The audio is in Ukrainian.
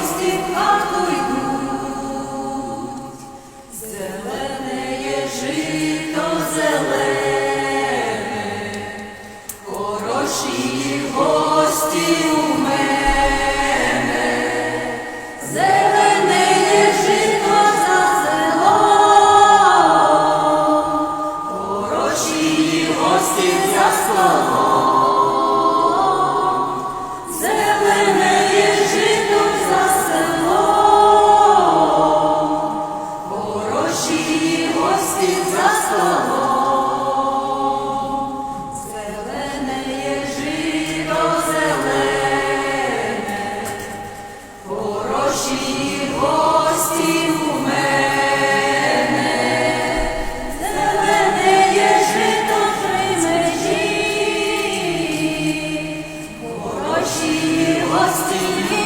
гості в хату йдуть, зелене є жито зелене, хороші гості у мене, зелене є жито за село, хороші гості за слово. sozinha.